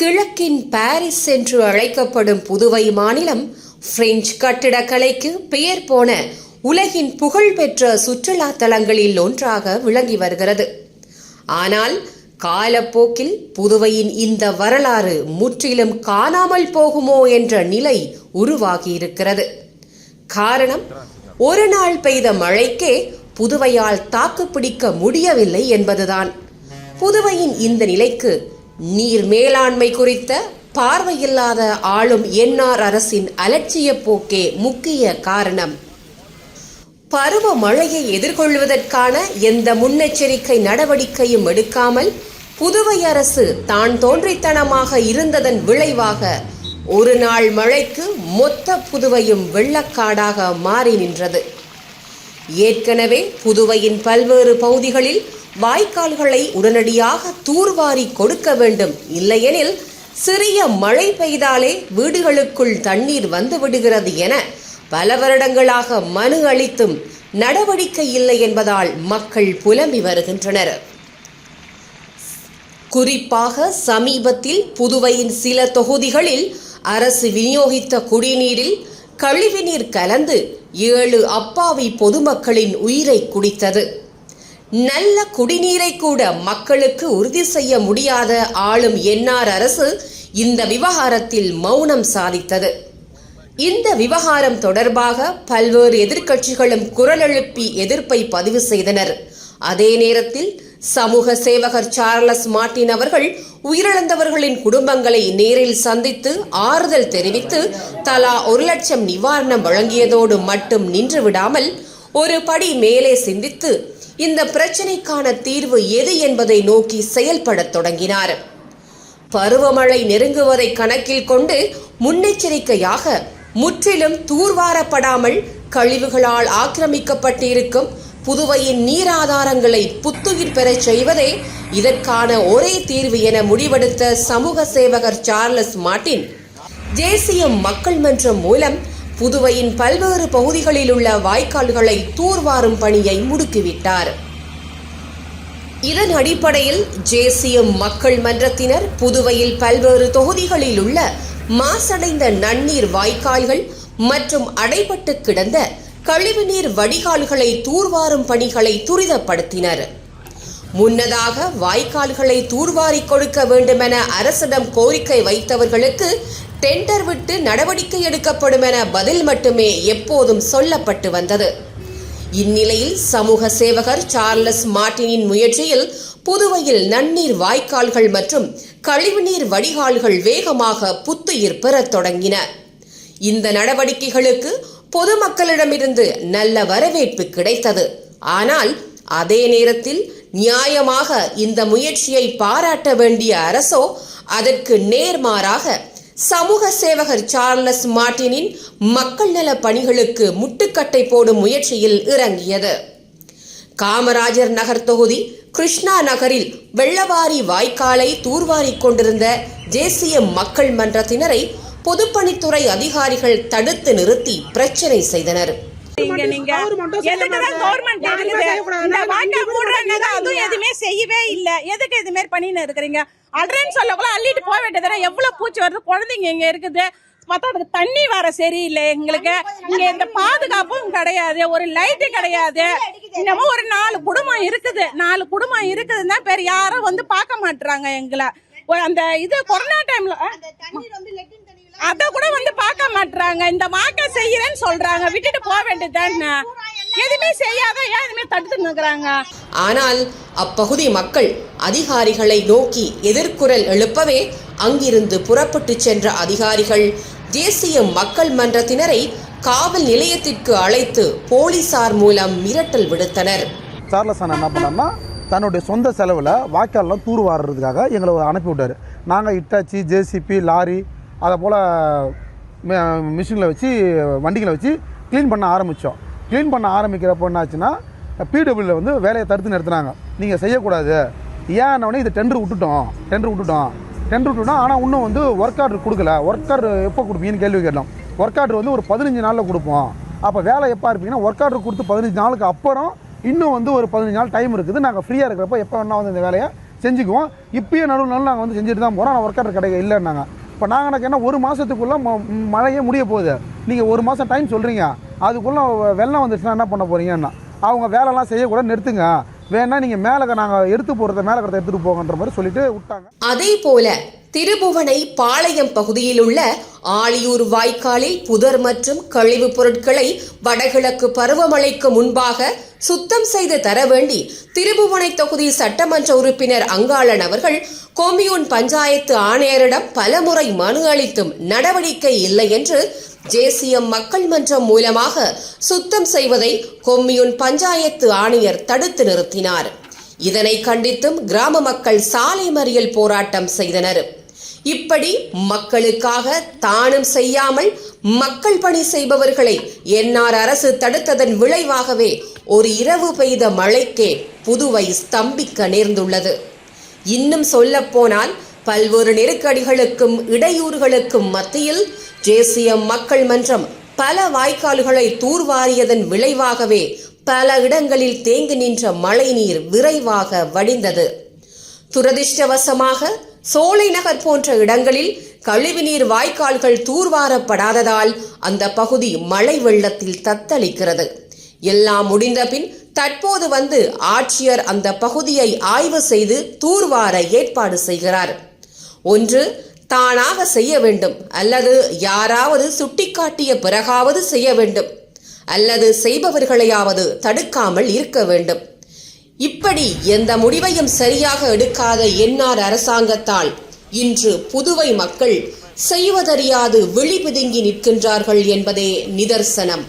கிழக்கின் பாரிஸ் என்று அழைக்கப்படும் புதுவை மாநிலம் பிரெஞ்சு கட்டிடக்கலைக்கு பெயர் போன உலகின் புகழ்பெற்ற சுற்றுலா தலங்களில் ஒன்றாக விளங்கி வருகிறது. ஆனால் காலப்போக்கில் புதுவையின் இந்த வரலாறு முற்றிலும் காணாமல் போகுமோ என்ற நிலை உருவாகியிருக்கிறது. காரணம் ஒரு நாள் பெய்த மழைக்கே புதுவையால் தாக்குப்பிடிக்க முடியவில்லை என்பதுதான். புதுவையின் இந்த நிலைக்கு நீர் மேலாண்மை குறித்த பார்வையில்லாத ஆளும் என்ஆர் அரசின் அலட்சிய போக்கே முக்கிய காரணம். பருவ மழையை எதிர்கொள்வதற்கான எந்த முன்னெச்சரிக்கை நடவடிக்கையும் எடுக்காமல் புதுவை அரசு தான் தோன்றித்தனமாக இருந்ததன் விளைவாக ஒரு நாள் மழைக்கு மொத்த புதுவையும் வெள்ளக்காடாக மாறி நின்றது. ஏற்கனவே புதுவையின் பல்வேறு பகுதிகளில் வாய்க்கால்களை உடனடியாக தூர்வாரி கொடுக்க வேண்டும். இல்லையெனில் சிறிய மழை பெய்தாலே வீடுகளுக்குள் தண்ணீர் வந்துவிடுகிறது என பல வருடங்களாக மனு அளித்தும் நடவடிக்கை இல்லை என்பதால் மக்கள் புலம்பி வருகின்றனர். குறிப்பாக சமீபத்தில் புதுவையின் சில தொகுதிகளில் அரசு விநியோகித்த குடிநீரில் கழிவுநீர் கலந்து ஏழு அப்பாவி பொதுமக்களின் உயிரை குடித்தது. நல்ல குடிநீரை கூட மக்களுக்கு உறுதி செய்ய முடியாத ஆளும் என்ஆர் அரசு இந்த விவகாரத்தில் மௌனம் சாதித்தது. இந்த விவகாரம் தொடர்பாக பல்வேறு எதிர்க்கட்சிகளும் குரல் எழுப்பி எதிர்ப்பை பதிவு செய்தனர். அதே நேரத்தில் சமூக சேவகர் சார்லஸ் மார்டின் அவர்கள் உயிரிழந்தவர்களின் குடும்பங்களை நேரில் சந்தித்து ஆறுதல் தெரிவித்து தலா ஒரு லட்சம் நிவாரணம் வழங்கியதோடு மட்டும் நின்று விடாமல் ஒரு படி மேலே சிந்தித்து இந்த பிரச்சினைக்கான தீர்வு எது என்பதை நோக்கி செயல்படத் தொடங்கினார். பருவமழை நெருங்குவதை கணக்கில் கொண்டு முன்னெச்சரிக்கையாக முற்றிலும் தூர்வாரப்படாமல் கழிவுகளால் ஆக்கிரமிக்கப்பட்டிருக்கும் புதுவையின் நீராதாரங்களை புத்துயிர் பெறச் செய்வதே இதற்கான ஒரே தீர்வு என முடிவெடுத்த சமூக சேவகர் சார்லஸ் மார்ட்டின். தேசிய மக்கள் மன்றம் மூலம் புதுவையின் பல்வேறு பகுதிகளில் உள்ள வாய்க்கால்களை தூர்வாரும் பணியை முடுக்கிவிட்டார். இதன் அடிப்படையில் தேசிய மக்கள் மன்றத்தினர் புதுவையில் பல்வேறு தொகுதிகளில் உள்ள மாசடைந்த நன்னீர் வாய்க்கால்கள் மற்றும் அடைபட்டு கிடந்த கழிவுநீர் வடிகால்களை தூர்வாரும் பணிகளை துரிதப்படுத்தினர். முன்னதாக வாய்க்கால்களை தூர்வாரி கொடுக்க வேண்டுமென அரசிடம் கோரிக்கை வைத்தவர்களுக்கு டெண்டர் விட்டு நடவடிக்கை எடுக்கப்படும் என பதில் மட்டுமே எப்போதும் சொல்லப்பட்டு வந்தது. இந்நிலையில் சமூக சேவகர் சார்லஸ் மார்ட்டினின் முயற்சியில் புதுவையில் நன்னீர் வாய்க்கால்கள் மற்றும் கழிவுநீர் வடிகால்கள் வேகமாக புத்துயிர் பெறத் தொடங்கின. இந்த நடவடிக்கைகளுக்கு பொதுமக்களிடமிருந்து நல்ல வரவேற்பு கிடைத்தது. ஆனால் அதே நேரத்தில் நியாயமாக இந்த முயற்சியை பாராட்ட வேண்டிய அரசோ அதற்கு நேர்மாறாக சமூக சேவகர் சார்லஸ் மார்டினின் மக்கள் நல பணிகளுக்கு முட்டுக்கட்டை போடும் முயற்சியில் இறங்கியது. காமராஜர் நகர் தொகுதி கிருஷ்ணா நகரில் வெள்ளவாரி வாய்க்காலை தூர்வாரிக் கொண்டிருந்த தேசிய மக்கள் மன்றத்தினரை பொதுப்பணித்துறை அதிகாரிகள் தடுத்து நிறுத்தி பிரச்சனை செய்தனர். நீங்க நீங்க. எதுக்குதான் கவர்மெண்ட் இந்த வாய்க்கா மூடுறாங்க அதுவும் எதுவுமே செய்யவே இல்ல. எதுக்கு இது மாதிரி பண்ணின்னு இருக்கிறீங்க? அல்றேன்னு சொல்லக்குள்ள அள்ளிட்டு போக வேண்டியதுனா எவ்வளவு பூச்சி வருது? குழந்தைங்க இங்க இருக்குது. பார்த்தா அதுக்கு தண்ணி வர சரியில்லை எங்களுக்கு. இங்க இந்த பாதுகாப்பும் கிடையாது. ஒரு லைட்டு கிடையாது. இன்னமும் ஒரு நாலு குடும்பம் இருக்குது. நாலு குடும்பம் இருக்குதுன்னா பேர் யாரும் வந்து பார்க்க மாட்டுறாங்க எங்களை. அந்த இது கொரோனா டைம்ல அத கூட வந்து பார்க்க மாட்றாங்க. இந்த வாக்க செய்யறேன்னு சொல்றாங்க. விட்டுட்டு போக வேண்டியதுதானே? எதுவுமே செய்யாத ஏன் எதுவுமே தடுத்து நிற்கிறாங்க? ஆனால் அப்பகுதி மக்கள் அதிகாரிகளை நோக்கி எதிர்குரல் எழுப்பவே அங்கிருந்து புறப்பட்டு சென்ற அதிகாரிகள் தேசிய மக்கள் மன்றத்தினரை காவல் நிலையத்திற்கு அழைத்து போலீசார் மூலம் மிரட்டல் விடுத்தனர். சார்லஸ் என்ன பண்ணோம்னா தன்னுடைய சொந்த செலவில் வாய்க்கால்லாம் தூர் வாடுறதுக்காக எங்களை அனுப்பி விட்டார். நாங்கள் இட்டாச்சி ஜேசிபி லாரி அதை போல் மிஷினில் வச்சு வண்டிகளை வச்சு க்ளீன் பண்ண ஆரம்பித்தோம் க்ளீன் பண்ண ஆரம்பிக்கிறப்போ என்னாச்சுன்னா பிடபிள்யூவில் வந்து வேலையை தடுத்து நிறுத்தினாங்க. நீங்கள் செய்யக்கூடாது. ஏன்னொடனே உடனே இதை டெண்டர் விட்டுட்டோம். டெண்டர் விட்டுட்டோம். டெண்டர் விட்டுட்டோம் ஆனால் இன்னும் வந்து ஒர்க் ஆர்டர் கொடுக்கல. ஒர்க் ஆர்டர் எப்போ கொடுப்பீங்கன்னு கேள்வி கேட்டோம். ஒர்க் ஆர்டர் வந்து ஒரு பதினஞ்சு நாளில் கொடுப்போம். அப்போ வேலை எப்போ இருப்பீங்கன்னா ஒர்க் ஆர்டர் கொடுத்து பதினஞ்சு நாளுக்கு அப்புறம் இன்னும் வந்து ஒரு பதினஞ்சு நாள் டைம் இருக்குது. நாங்கள் ஃப்ரீயாக இருக்கிறப்ப எப்போ வேணால் வந்து இந்த வேலையை செஞ்சுக்குவோம். இப்போயே நடுவு நாள் நாங்கள் வந்து செஞ்சுட்டு தான் போகிறோம் ஆனால் ஒர்க்கர் கிடைக்க இல்லைன்னாங்க. இப்போ நாங்கள் எனக்கு என்ன ஒரு மாதத்துக்குள்ளே மழையே முடிய போகுது. நீங்கள் ஒரு மாதம் டைம் சொல்கிறீங்க அதுக்குள்ளே வெள்ளம் வந்துச்சுன்னா என்ன பண்ண போகிறீங்கன்னா அவங்க வேலைலாம் செய்யக்கூடாது நிறுத்துங்க. வேணா நீங்கள் மேலே நாங்கள் எடுத்து போகிறத மேலே கடத்த எடுத்துகிட்டு போங்கன்ற மாதிரி சொல்லிட்டு விட்டாங்க. அதே போல திருபுவனை பாளையம் பகுதியில் உள்ள ஆலியூர் வாய்க்காலில் புதர் மற்றும் கழிவுப் பொருட்களை வடகிழக்கு பருவமழைக்கு முன்பாக சுத்தம் செய்து தர வேண்டி திருபுவனை தொகுதி சட்டமன்ற உறுப்பினர் அங்காளன் அவர்கள் கொம்யூன் பஞ்சாயத்து ஆணையரிடம் பலமுறை மனு அளித்தும் நடவடிக்கை இல்லை என்று ஜேசிஎம் மக்கள் மன்றம் மூலமாக சுத்தம் செய்வதை கொம்யூன் பஞ்சாயத்து ஆணையர் தடுத்து நிறுத்தினார். இதனை கண்டித்தும் கிராம மக்கள் சாலை மறியல் போராட்டம் செய்தனர். இப்படி மக்களுக்காக தானும் செய்யாமல் மக்கள் பணி செய்பவர்களை என்ஆர் அரசு தடுத்ததன் விளைவாகவே ஒரு இரவு பெய்த மழைக்கே புதுவை ஸ்தம்பிக்க நேர்ந்துள்ளது. இன்னும் சொல்லப்போனால் பல்வேறு நெருக்கடிகளுக்கும் இடையூறுகளுக்கும் மத்தியில் தேசிய மக்கள் மன்றம் பல வாய்க்கால்களை தூர்வாரியதன் விளைவாகவே பல இடங்களில் தேங்கி நின்ற மழைநீர் விரைவாக வடிந்தது. துரதிர்ஷ்டவசமாக சோலை நகர் போன்ற இடங்களில் கழிவுநீர் வாய்க்கால்கள் தூர்வாரப்படாததால் அந்த பகுதி மழை வெள்ளத்தில் தத்தளிக்கிறது. எல்லாம் முடிந்தபின் தற்போது வந்து ஆட்சியர் அந்த பகுதியை ஆய்வு செய்து தூர்வார ஏற்பாடு செய்கிறார். ஒன்று தானாக செய்ய வேண்டும். அல்லது யாராவது சுட்டிக்காட்டிய பிறகாவது செய்ய வேண்டும். அல்லது செய்பவர்களையாவது தடுக்காமல் இருக்க வேண்டும். இப்படி எந்த முடிவையும் சரியாக எடுக்காத என்ஆர் அரசாங்கத்தால் இன்று புதுவை மக்கள் செய்வதறியாது விழிபிதுங்கி நிற்கின்றார்கள் என்பதே நிதர்சனம்.